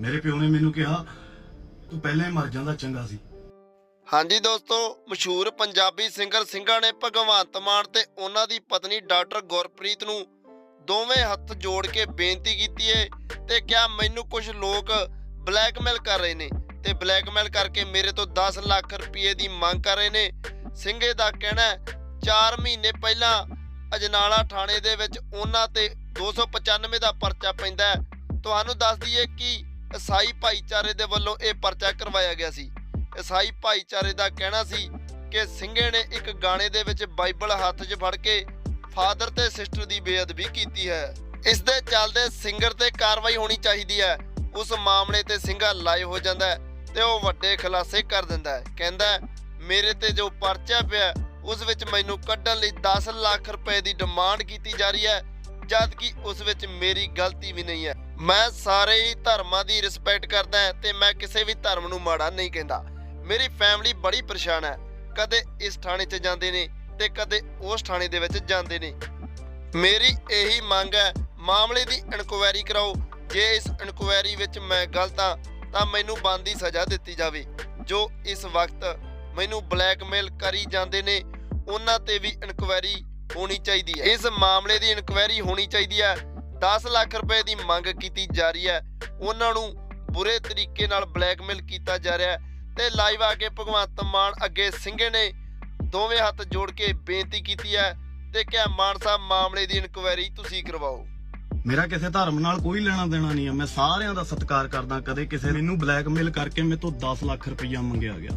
ਮੇਰੇ ਪਿਓ ਨੇ ਮੈਨੂੰ ਕਿਹਾ, ਤੂੰ ਪਹਿਲਾਂ ਹੀ ਮਰ ਜਾਂਦਾ, ਚੰਗਾ ਸੀ। ਹਾਂਜੀ ਦੋਸਤੋ, ਮਸ਼ਹੂਰ ਪੰਜਾਬੀ ਸਿੰਗਰ ਸਿੰਘਾਂ ਨੇ ਭਗਵੰਤ ਮਾਨ ਤੇ ਉਹਨਾਂ ਦੀ ਪਤਨੀ ਡਾਕਟਰ ਗੁਰਪ੍ਰੀਤ ਨੂੰ ਦੋਵੇਂ ਹੱਥ ਜੋੜ ਕੇ ਬੇਨਤੀ ਕੀਤੀ ਏ ਤੇ ਕਿਹਾ, ਮੈਨੂੰ ਕੁਝ ਲੋਕ ਬਲੈਕਮੇਲ ਕਰ ਰਹੇ ਨੇ ਤੇ ਬਲੈਕਮੇਲ ਕਰਕੇ ਮੇਰੇ ਤੋਂ 10 ਲੱਖ ਰੁਪਏ ਦੀ ਮੰਗ ਕਰ ਰਹੇ ਨੇ। ਸਿੰਘੇ ਦਾ ਕਹਿਣਾ ਹੈ 4 ਮਹੀਨੇ ਪਹਿਲਾਂ ਅਜਨਾਲਾ ਥਾਣੇ ਦੇ ਵਿੱਚ ਉਹਨਾਂ ਤੇ 295 ਦਾ ਪਰਚਾ ਪੈਂਦਾ ਹੈ। ਤੁਹਾਨੂੰ ਦੱਸ ਦਈਏ ਕਿ ਈਸਾਈ ਭਾਈਚਾਰੇ ਦੇ ਵੱਲੋਂ ਇਹ ਪਰਚਾ ਕਰਵਾਇਆ ਗਿਆ ਸੀ। ਈਸਾਈ ਭਾਈਚਾਰੇ ਦਾ ਕਹਿਣਾ ਸੀ ਕਿ ਸਿੰਘੇ ਨੇ ਇੱਕ ਗਾਣੇ ਦੇ ਵਿੱਚ ਬਾਈਬਲ ਹੱਥ 'ਚ ਫੜ ਕੇ ਫਾਦਰ ਤੇ ਸਿਸਟਰ ਦੀ ਬੇਅਦਬੀ ਕੀਤੀ ਹੈ। ਇਸ ਦੇ ਚੱਲਦੇ ਸਿੰਗਰ ਤੇ ਕਾਰਵਾਈ ਹੋਣੀ ਚਾਹੀਦੀ ਹੈ। ਉਸ ਮਾਮਲੇ ਤੇ ਸਿੰਘਾ ਲਾਈਵ ਹੋ ਜਾਂਦਾ ਹੈ ਤੇ ਉਹ ਵੱਡੇ ਖੁਲਾਸੇ ਕਰ ਦਿੰਦਾ ਹੈ। ਕਹਿੰਦਾ ਮੇਰੇ ਤੇ ਜੋ ਪਰਚਾ ਪਿਆ ਉਸ ਵਿੱਚ ਮੈਨੂੰ ਕੱਢਣ ਲਈ 10 ਲੱਖ ਰੁਪਏ ਦੀ ਡਿਮਾਂਡ ਕੀਤੀ ਜਾ ਰਹੀ ਹੈ ਜਦ ਕਿ ਉਸ ਵਿੱਚ ਮੇਰੀ ਗਲਤੀ ਵੀ ਨਹੀਂ ਹੈ। ਮੈਂ ਸਾਰੇ ਹੀ ਧਰਮਾਂ ਦੀ ਰਿਸਪੈਕਟ ਕਰਦਾ ਹਾਂ ਤੇ ਮੈਂ ਕਿਸੇ ਵੀ ਧਰਮ ਨੂੰ ਮਾੜਾ ਨਹੀਂ ਕਹਿੰਦਾ। ਮੇਰੀ ਫੈਮਿਲੀ ਬੜੀ ਪਰੇਸ਼ਾਨ ਹੈ। ਕਦੇ ਇਸ ਥਾਣੇ 'ਚ ਜਾਂਦੇ ਨੇ ਤੇ ਕਦੇ ਉਸ ਥਾਣੇ ਦੇ ਵਿੱਚ ਜਾਂਦੇ ਨੇ। ਮੇਰੀ ਇਹੀ ਮੰਗ ਹੈ, ਮਾਮਲੇ ਦੀ ਇਨਕੁਆਇਰੀ ਕਰਾਓ। ਜੇ ਇਸ ਇਨਕੁਆਇਰੀ ਵਿੱਚ ਮੈਂ ਗਲਤ ਹਾਂ, ਤਾਂ ਮੈਨੂੰ ਬੰਦੀ ਸਜ਼ਾ ਦਿੱਤੀ ਜਾਵੇ। ਜੋ ਇਸ ਵਕਤ ਮੈਨੂੰ ਬਲੈਕਮੇਲ ਕਰੀ ਜਾਂਦੇ ਨੇ, ਉਹਨਾਂ ਤੇ ਵੀ ਇਨਕੁਆਇਰੀ ਹੋਣੀ ਚਾਹੀਦੀ ਹੈ। ਇਸ ਮਾਮਲੇ ਦੀ ਇਨਕੁਆਇਰੀ ਹੋਣੀ ਚਾਹੀਦੀ ਹੈ 10 ਲੱਖ ਰੁਪਏ ਦੀ ਮੰਗ ਕੀਤੀ ਜਾ ਰਹੀ ਹੈ। ਉਹਨਾਂ ਨੂੰ ਬੁਰੇ ਤਰੀਕੇ ਨਾਲ ਬਲੈਕਮੇਲ ਕੀਤਾ ਜਾ ਰਿਹਾ ਹੈ ਤੇ ਲਾਈਵ ਆ ਕੇ ਭਗਵੰਤ ਮਾਨ ਅੱਗੇ ਸਿੰਘੇ ਨੇ ਦੋਵੇਂ ਹੱਥ ਜੋੜ ਕੇ ਬੇਨਤੀ ਕੀਤੀ ਹੈ ਤੇ ਕਿਹਾ ਮਾਨ ਸਾਹਿਬ ਮਾਮਲੇ ਦੀ ਇਨਕੁਆਇਰੀ ਤੁਸੀਂ ਕਰਵਾਓ। ਮੇਰਾ ਕਿਸੇ ਧਰਮ ਨਾਲ ਕੋਈ ਲੈਣਾ ਦੇਣਾ ਨਹੀਂ ਆ। ਮੈਂ ਸਾਰਿਆਂ ਦਾ ਸਤਿਕਾਰ ਕਰਦਾ। ਕਦੇ ਕਿਸੇ ਮੈਨੂੰ ਬਲੈਕਮੇਲ ਕਰਕੇ ਮੇਰੇ ਤੋਂ 10 ਲੱਖ ਰੁਪਈਆ ਮੰਗਿਆ ਗਿਆ।